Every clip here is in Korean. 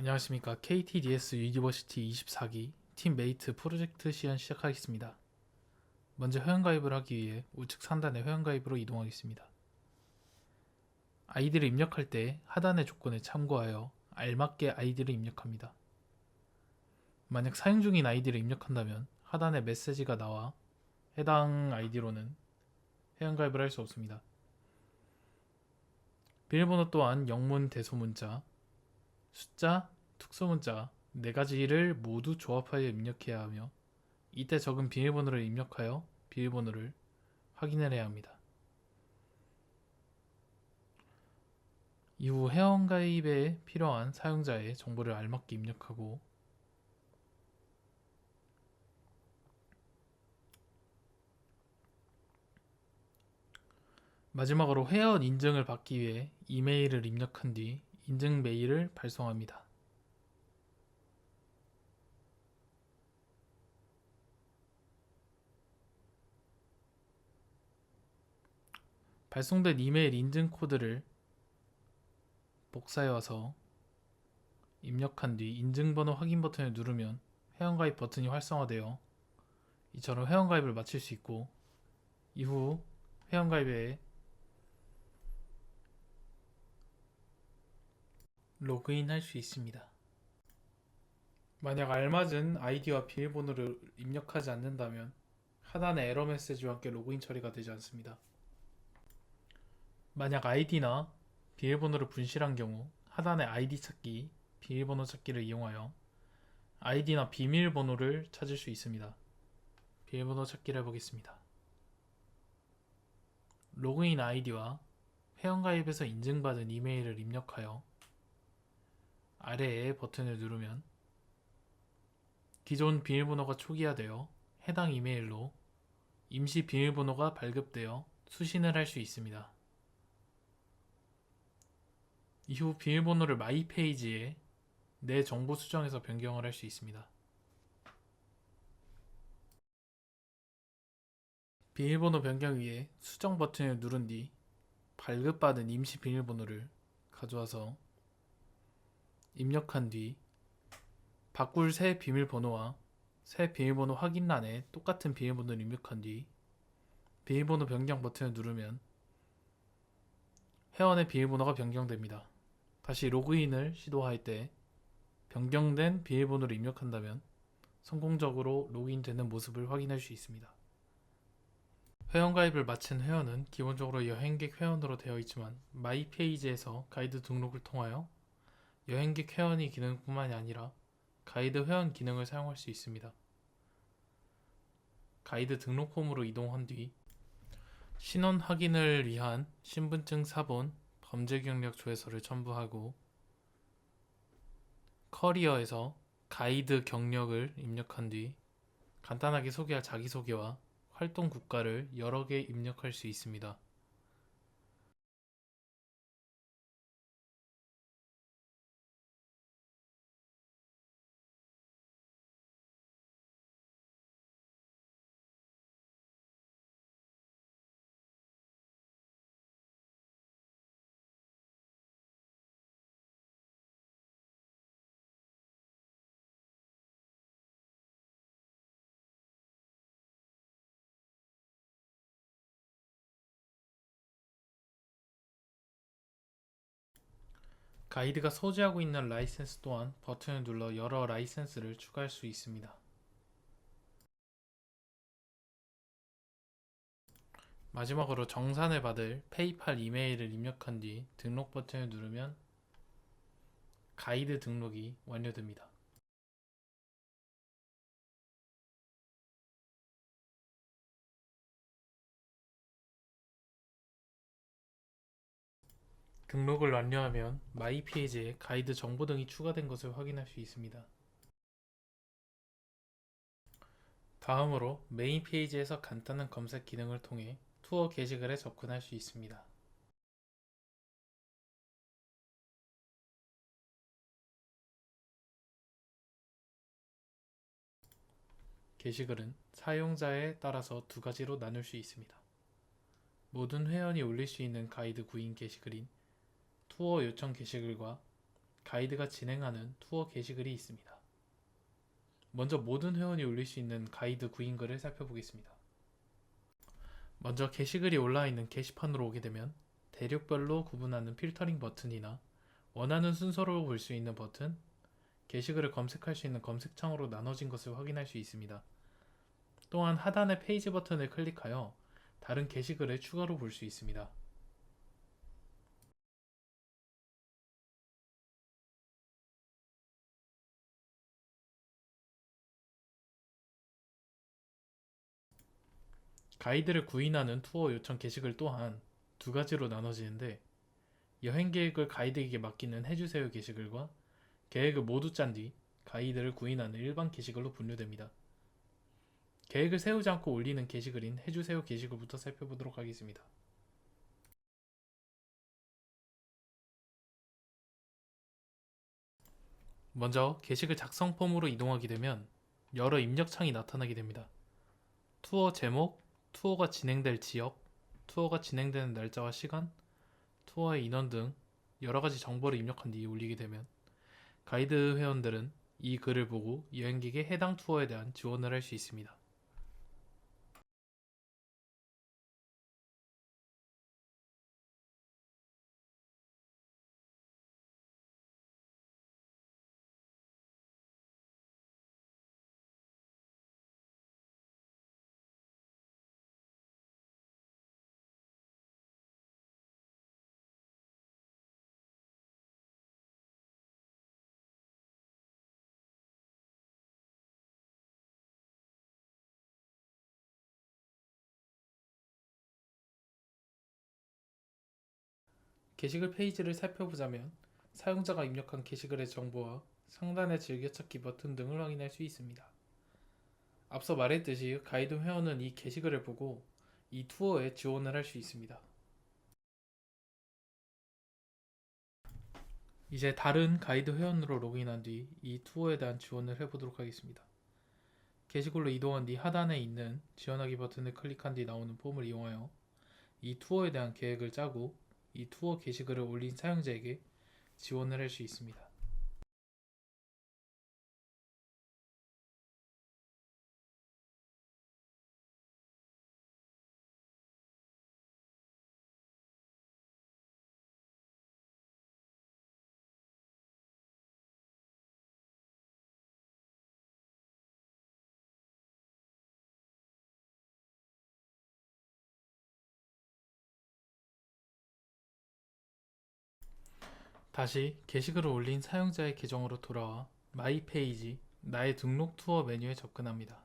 안녕하십니까 KTDS 유니버시티 24기 팀메이트 프로젝트 시연 시작하겠습니다. 먼저 회원가입을 하기 위해 우측 상단의 회원가입으로 이동하겠습니다. 아이디를 입력할 때 하단의 조건에 참고하여 알맞게 아이디를 입력합니다. 만약 사용 중인 아이디를 입력한다면 하단에 메시지가 나와 해당 아이디로는 회원가입을 할 수 없습니다. 비밀번호 또한 영문 대소문자, 숫자, 특수문자 네 가지를 모두 조합하여 입력해야 하며 이때 적은 비밀번호를 입력하여 비밀번호를 확인을 해야 합니다. 이후 회원가입에 필요한 사용자의 정보를 알맞게 입력하고 마지막으로 회원 인증을 받기 위해 이메일을 입력한 뒤 인증 메일을 발송합니다. 발송된 이메일 인증 코드를 복사해 와서 입력한 뒤 인증번호 확인 버튼을 누르면 회원가입 버튼이 활성화되어 이처럼 회원가입을 마칠 수 있고 이후 회원가입에 로그인 할 수 있습니다. 만약 알맞은 아이디와 비밀번호를 입력하지 않는다면 하단의 에러 메시지와 함께 로그인 처리가 되지 않습니다. 만약 아이디나 비밀번호를 분실한 경우 하단의 아이디 찾기, 비밀번호 찾기를 이용하여 아이디나 비밀번호를 찾을 수 있습니다. 비밀번호 찾기를 해보겠습니다. 로그인 아이디와 회원가입에서 인증받은 이메일을 입력하여 아래의 버튼을 누르면 기존 비밀번호가 초기화되어 해당 이메일로 임시 비밀번호가 발급되어 수신을 할 수 있습니다. 이후 비밀번호를 마이 페이지에 내 정보 수정해서 변경을 할 수 있습니다. 비밀번호 변경 위에 수정 버튼을 누른 뒤 발급받은 임시 비밀번호를 가져와서 입력한 뒤 바꿀 새 비밀번호와 새 비밀번호 확인란에 똑같은 비밀번호를 입력한 뒤 비밀번호 변경 버튼을 누르면 회원의 비밀번호가 변경됩니다. 다시 로그인을 시도할 때 변경된 비밀번호를 입력한다면 성공적으로 로그인되는 모습을 확인할 수 있습니다. 회원가입을 마친 회원은 기본적으로 여행객 회원으로 되어 있지만 마이 페이지에서 가이드 등록을 통하여 여행객 회원이 기능뿐만이 아니라 가이드 회원 기능을 사용할 수 있습니다. 가이드 등록 폼으로 이동한 뒤 신원 확인을 위한 신분증 사본, 범죄 경력 조회서를 첨부하고 커리어에서 가이드 경력을 입력한 뒤 간단하게 소개할 자기소개와 활동 국가를 여러 개 입력할 수 있습니다. 가이드가 소지하고 있는 라이센스 또한 버튼을 눌러 여러 라이센스를 추가할 수 있습니다. 마지막으로 정산을 받을 페이팔 이메일을 입력한 뒤 등록 버튼을 누르면 가이드 등록이 완료됩니다. 등록을 완료하면 마이 페이지에 가이드 정보 등이 추가된 것을 확인할 수 있습니다. 다음으로 메인 페이지에서 간단한 검색 기능을 통해 투어 게시글에 접근할 수 있습니다. 게시글은 사용자에 따라서 두 가지로 나눌 수 있습니다. 모든 회원이 올릴 수 있는 가이드 구인 게시글인 투어 요청 게시글과 가이드가 진행하는 투어 게시글이 있습니다. 먼저 모든 회원이 올릴 수 있는 가이드 구인글을 살펴보겠습니다. 먼저 게시글이 올라와 있는 게시판으로 오게 되면 대륙별로 구분하는 필터링 버튼이나 원하는 순서로 볼 수 있는 버튼, 게시글을 검색할 수 있는 검색창으로 나눠진 것을 확인할 수 있습니다. 또한 하단의 페이지 버튼을 클릭하여 다른 게시글을 추가로 볼 수 있습니다. 가이드를 구인하는 투어 요청 게시글 또한 두 가지로 나눠지는데 여행 계획을 가이드에게 맡기는 해주세요 게시글과 계획을 모두 짠 뒤 가이드를 구인하는 일반 게시글로 분류됩니다. 계획을 세우지 않고 올리는 게시글인 해주세요 게시글부터 살펴보도록 하겠습니다. 먼저 게시글 작성 폼으로 이동하게 되면 여러 입력창이 나타나게 됩니다. 투어 제목, 투어가 진행될 지역, 투어가 진행되는 날짜와 시간, 투어의 인원 등 여러 가지 정보를 입력한 뒤 올리게 되면 가이드 회원들은 이 글을 보고 여행객의 해당 투어에 대한 지원을 할 수 있습니다. 게시글 페이지를 살펴보자면 사용자가 입력한 게시글의 정보와 상단의 즐겨찾기 버튼 등을 확인할 수 있습니다. 앞서 말했듯이 가이드 회원은 이 게시글을 보고 이 투어에 지원을 할 수 있습니다. 이제 다른 가이드 회원으로 로그인한 뒤 이 투어에 대한 지원을 해보도록 하겠습니다. 게시글로 이동한 뒤 하단에 있는 지원하기 버튼을 클릭한 뒤 나오는 폼을 이용하여 이 투어에 대한 계획을 짜고 이 투어 게시글을 올린 사용자에게 지원을 할 수 있습니다. 다시 게시글을 올린 사용자의 계정으로 돌아와 마이 페이지, 나의 등록 투어 메뉴에 접근합니다.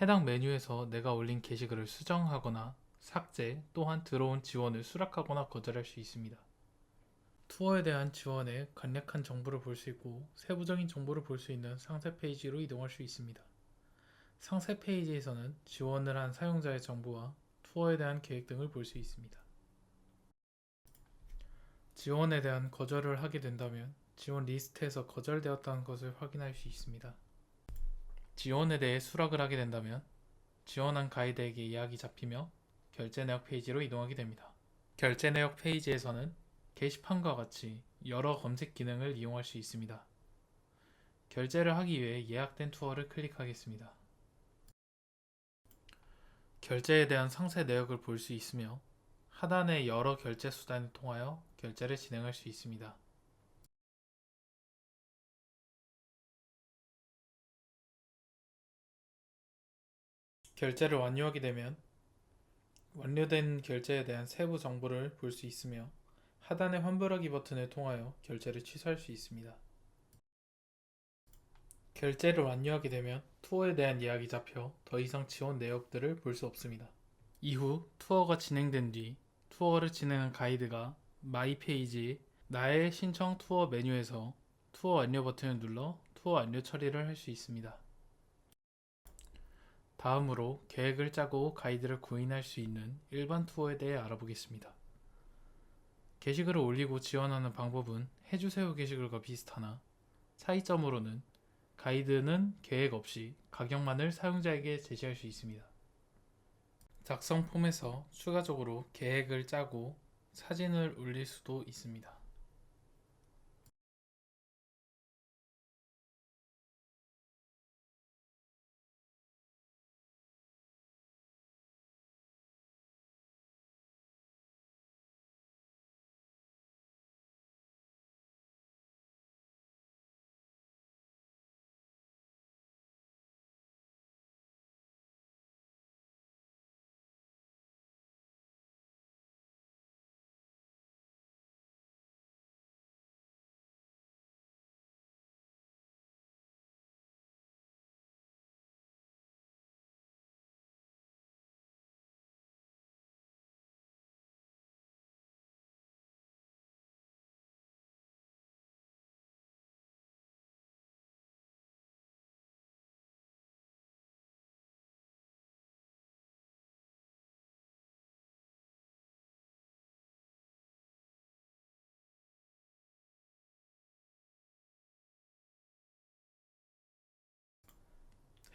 해당 메뉴에서 내가 올린 게시글을 수정하거나 삭제 또한 들어온 지원을 수락하거나 거절할 수 있습니다. 투어에 대한 지원에 간략한 정보를 볼 수 있고 세부적인 정보를 볼 수 있는 상세 페이지로 이동할 수 있습니다. 상세 페이지에서는 지원을 한 사용자의 정보와 투어에 대한 계획 등을 볼 수 있습니다. 지원에 대한 거절을 하게 된다면 지원 리스트에서 거절되었다는 것을 확인할 수 있습니다. 지원에 대해 수락을 하게 된다면 지원한 가이드에게 예약이 잡히며 결제 내역 페이지로 이동하게 됩니다. 결제 내역 페이지에서는 게시판과 같이 여러 검색 기능을 이용할 수 있습니다. 결제를 하기 위해 예약된 투어를 클릭하겠습니다. 결제에 대한 상세 내역을 볼 수 있으며 하단의 여러 결제 수단을 통하여 결제를 진행할 수 있습니다. 결제를 완료하게 되면 완료된 결제에 대한 세부 정보를 볼 수 있으며 하단의 환불하기 버튼을 통하여 결제를 취소할 수 있습니다. 결제를 완료하게 되면 투어에 대한 예약이 잡혀 더 이상 지원 내역들을 볼 수 없습니다. 이후 투어가 진행된 뒤 투어를 진행한 가이드가 마이 페이지 나의 신청 투어 메뉴에서 투어 완료 버튼을 눌러 투어 완료 처리를 할 수 있습니다. 다음으로 계획을 짜고 가이드를 구인할 수 있는 일반 투어에 대해 알아보겠습니다. 게시글을 올리고 지원하는 방법은 해주세요 게시글과 비슷하나 차이점으로는 가이드는 계획 없이 가격만을 사용자에게 제시할 수 있습니다. 작성 폼에서 추가적으로 계획을 짜고 사진을 올릴 수도 있습니다.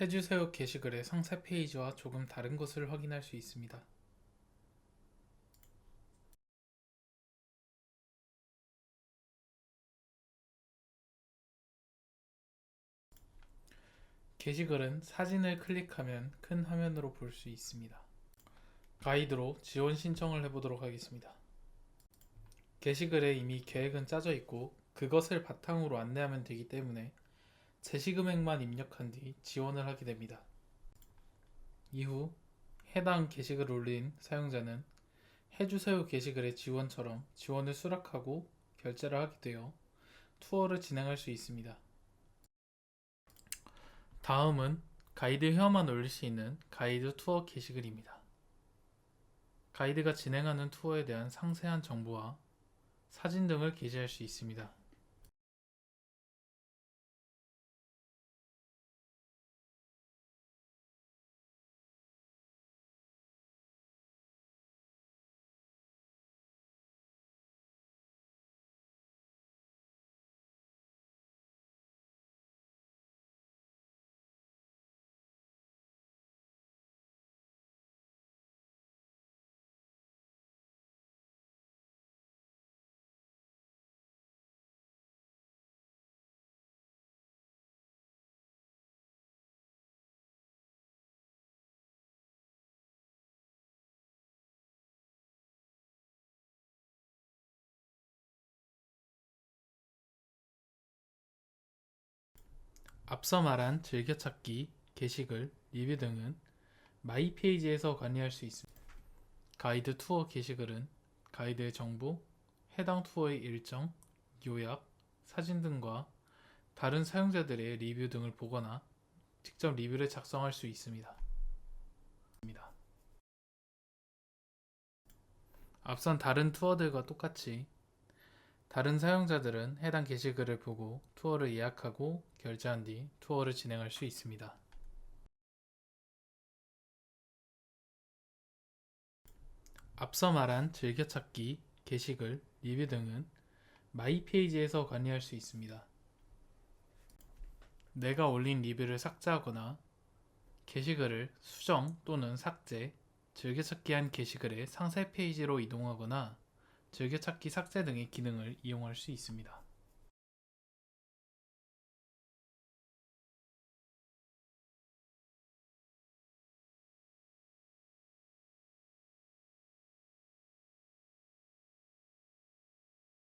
해주세요 게시글의 상세 페이지와 조금 다른 것을 확인할 수 있습니다. 게시글은 사진을 클릭하면 큰 화면으로 볼 수 있습니다. 가이드로 지원 신청을 해보도록 하겠습니다. 게시글에 이미 계획은 짜져 있고 그것을 바탕으로 안내하면 되기 때문에 제시금액만 입력한 뒤 지원을 하게 됩니다. 이후 해당 게시글을 올린 사용자는 해주세요 게시글의 지원처럼 지원을 수락하고 결제를 하게 되어 투어를 진행할 수 있습니다. 다음은 가이드 회원만 올릴 수 있는 가이드 투어 게시글입니다. 가이드가 진행하는 투어에 대한 상세한 정보와 사진 등을 게시할 수 있습니다. 앞서 말한 즐겨찾기, 게시글, 리뷰 등은 마이 페이지에서 관리할 수 있습니다. 가이드 투어 게시글은 가이드의 정보, 해당 투어의 일정, 요약, 사진 등과 다른 사용자들의 리뷰 등을 보거나 직접 리뷰를 작성할 수 있습니다. 앞선 다른 투어들과 똑같이 다른 사용자들은 해당 게시글을 보고 투어를 예약하고 결제한 뒤 투어를 진행할 수 있습니다. 앞서 말한 즐겨찾기, 게시글, 리뷰 등은 마이 페이지에서 관리할 수 있습니다. 내가 올린 리뷰를 삭제하거나 게시글을 수정 또는 삭제, 즐겨찾기한 게시글의 상세 페이지로 이동하거나 즐겨찾기 삭제 등의 기능을 이용할 수 있습니다.